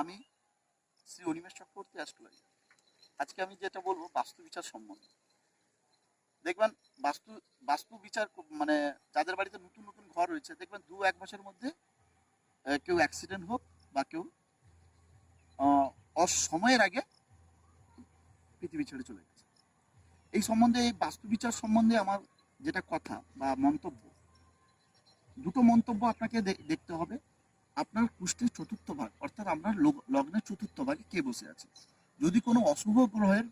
আমি শ্রী অনিমেষ চক্রবর্তী অ্যাস্ট্রোলজি আজকে আমি যেটা বলব, বাস্তু বিচার সম্বন্ধে। দেখবেন, বাস্তু বাস্তু বিচার মানে যাদের বাড়িতে নতুন নতুন ঘর রয়েছে, দেখবেন দু এক মাসের মধ্যে কেউ অ্যাক্সিডেন্ট হোক বা কেউ অসময়ের আগে পৃথিবী ছেড়ে চলে গেছে। এই সম্বন্ধে, এই বাস্তু বিচার সম্বন্ধে আমার যেটা কথা বা মন্তব্য, দুটো মন্তব্য আপনাকে দেখতে হবে। আপনার কুষ্ঠের চতুর্থ ভাগ, অর্থাৎ আপনার লগ- লগ্নের চতুর্থ ভাগে কে বসে আছে? যদি কোনো অশুভ গ্রহের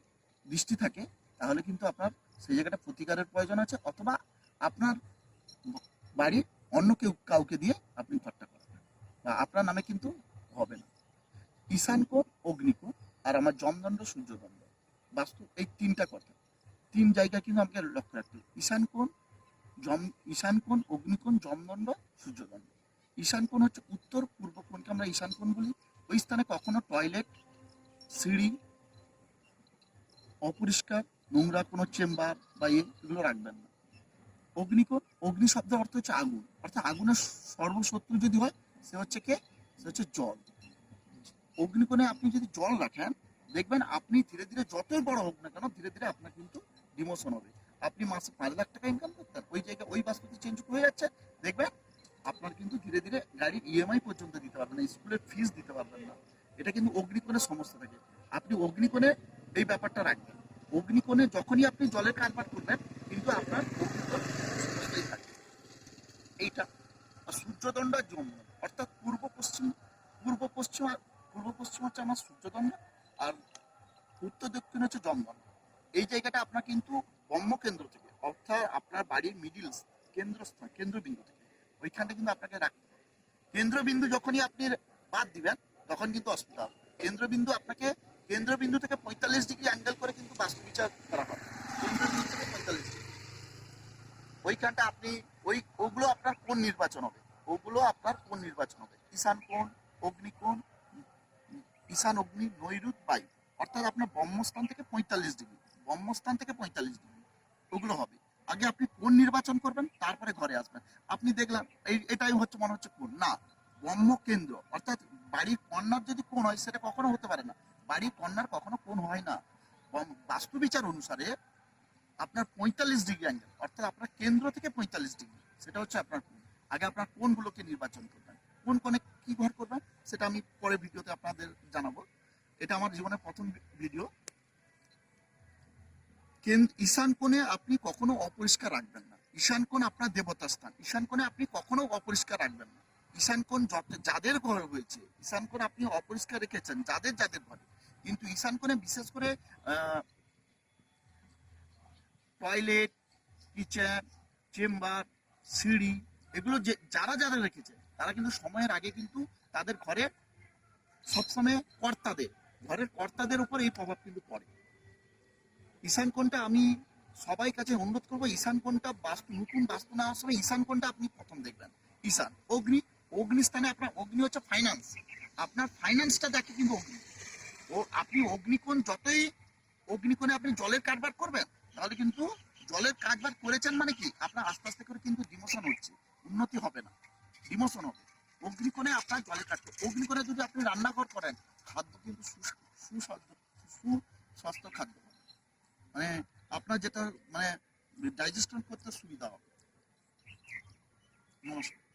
দৃষ্টি থাকে, তাহলে কিন্তু আপনার সেই জায়গাটা প্রতিকারের প্রয়োজন আছে, অথবা আপনার বাড়ির অন্য কেউ কাউকে দিয়ে আপনি ঘরটা করাবেন। বা আপনার নামে কিন্তু হবে না। ঈশান কোণ অগ্নিকোণ আর আমার জমদণ্ড সূর্যদণ্ড। বাস্তু, এই তিনটা কথা। তিন জায়গা কিন্তু আমাকে লক্ষ্য রাখতে হবে। ঈশান কোণ জম ঈশান কোণ অগ্নিকোণ জমদণ্ড সূর্যদণ্ড। ঈশান কোণ হচ্ছে উত্তর, পূর্ব কোণকে আমরা ঈশান কোণ বলি। ওই স্থানে কখনো টয়লেট সিঁড়ি, অপরিষ্কার, নোংরা কোনো চেম্বার বা ইয়ে এগুলো রাখবেন না। অগ্নিকোণ, অগ্নি শব্দের অর্থ হচ্ছে আগুন। অর্থাৎ আগুনের সর্বশত্রু যদি হয়, সে হচ্ছে কে? সে হচ্ছে জল। অগ্নিকোণে আপনি যদি জল রাখেন, দেখবেন আপনি ধীরে ধীরে যতই বড় হোক না কেন, ধীরে ধীরে আপনার কিন্তু ডিমোশন হবে। আপনি মাসে পাঁচ লাখ টাকা ইনকাম করতেন ওই জায়গায় ওই বাস্তুতে চেঞ্জ হয়ে যাচ্ছে। দেখবেন আপনার কিন্তু ধীরে ধীরে গাড়ির ইএমআই পর্যন্ত দিতে পারবেন না, স্কুলের ফিস দিতে পারবেন না। এটা কিন্তু অগ্নিকোণের সমস্যা থাকে। আপনি অগ্নিকোণে এই ব্যাপারটা রাখবেন। অগ্নিকোণে যখনই আপনি জলের কারবার করবেন, কিন্তু আপনার অগ্নিকোণ সমস্তই থাকবে। এইটা। আর সূর্যদণ্ড আর জন্ম অর্থাৎ পূর্ব পশ্চিম পূর্ব পশ্চিম পূর্ব পশ্চিম হচ্ছে আমার সূর্যদণ্ড আর উত্তর দক্ষিণ হচ্ছে জমদণ্ড এই জায়গাটা আপনার কিন্তু ব্রহ্মকেন্দ্র থেকে, অর্থাৎ আপনার বাড়ির মিডিল কেন্দ্রস্থান কেন্দ্রবিন্দু থেকে ওইখানটা কিন্তু আপনাকে রাখতে হবে কেন্দ্রবিন্দু যখনই আপনি বাদ দিবেন, তখন কিন্তু অসুবিধা হবে। কেন্দ্রবিন্দু আপনাকে, কেন্দ্রবিন্দু থেকে পঁয়তাল্লিশ ডিগ্রি অ্যাঙ্গেল করে কিন্তু বাস্তু বিচার করা হবে। কেন্দ্রবিন্দু থেকে পঁয়তাল্লিশ ডিগ্রি। ওইখানটা আপনি, ওই, ওগুলো আপনার কোন নির্বাচন হবে? ওগুলো আপনার কোন নির্বাচন হবে? ঈশান কোণ, অগ্নিকোণ, ঈশান অগ্নি, নৈরুত বায়ু। অর্থাৎ আপনার ব্রহ্মস্থান থেকে পঁয়তাল্লিশ ডিগ্রি, ব্রহ্মস্থান থেকে পঁয়তাল্লিশ ডিগ্রি। ওগুলো হবে। আগে আপনি কোন নির্বাচন করবেন, তারপরে ঘরে আসবেন। আপনি দেখলাম, এই, এটাই হচ্ছে, মনে হচ্ছে কোন? না ব্রহ্ম কেন্দ্র অর্থাৎ বাড়ির কন্যার যদি কোন হয়, সেটা কখনো হতে পারে না। বাড়ির কন্যার কখনো কোন হয় না। বাস্তু বিচার অনুসারে আপনার পঁয়তাল্লিশ ডিগ্রি অ্যাঙ্গেল অর্থাৎ আপনার কেন্দ্র থেকে পঁয়তাল্লিশ ডিগ্রি, সেটা হচ্ছে আপনার কোণ আগে আপনার কোনগুলোকে নির্বাচন করবেন, কোন কোণে কি ঘর করবেন, সেটা আমি পরে ভিডিওতে আপনাদের জানাব। এটা আমার জীবনের প্রথম ভিডিও। কেন- ঈশান কোণে আপনি কখনো অপরিষ্কার রাখবেন না? ঈশান কোণ আপনার দেবতা স্থান। ঈশান কোণে আপনি কখনো অপরিষ্কার রাখবেন না। ঈশান কোণ যাদের ঘর হয়েছে, ঈশান কোণ আপনি অপরিষ্কার রেখেছেন, যাদের যাদের ঘরে। কিন্তু ঈশান কোণে বিশেষ করে টয়লেট কিচেন চেম্বার সিঁড়ি, এগুলো যে যারা যারা রেখেছে, তারা কিন্তু সময়ের আগে কিন্তু তাদের ঘরে সবসময় কর্তাদের ঘরের কর্তাদের উপর এই প্রভাব কিন্তু পড়ে। ঈশান কোণটা আমি সবাই কাছে অনুরোধ করব, ঈশান কোণটা বাস্তু নতুন বাস্তু নেওয়ার সময় ঈশান কোণটা আপনি প্রথম দেখবেন। ঈশান, অগ্নি, অগ্নিস্থানে আপনার, অগ্নি হচ্ছে ফাইন্যান্স আপনার ফাইন্যান্সটা দেখে কিন্তু অগ্নি। ও, আপনি অগ্নিকোণ যতই, অগ্নিকোণে আপনি জলের কারবার করবেন, তাহলে কিন্তু জলের কারবার করেছেন মানে কি? আপনার আস্তে আস্তে করে কিন্তু ডিমোশন হচ্ছে, উন্নতি হবে না, ডিমোশন হবে। অগ্নিকোণে আপনার জলের কাটবে অগ্নিকোণে যদি আপনি রান্নাঘর করেন, খাদ্য কিন্তু সু- সুস্বাদু, সুস্বাস্থ্য খাদ্য। মানে আপনার যেটা মানে ডাইজেশন করতে সুবিধা হবে। নমস্কার।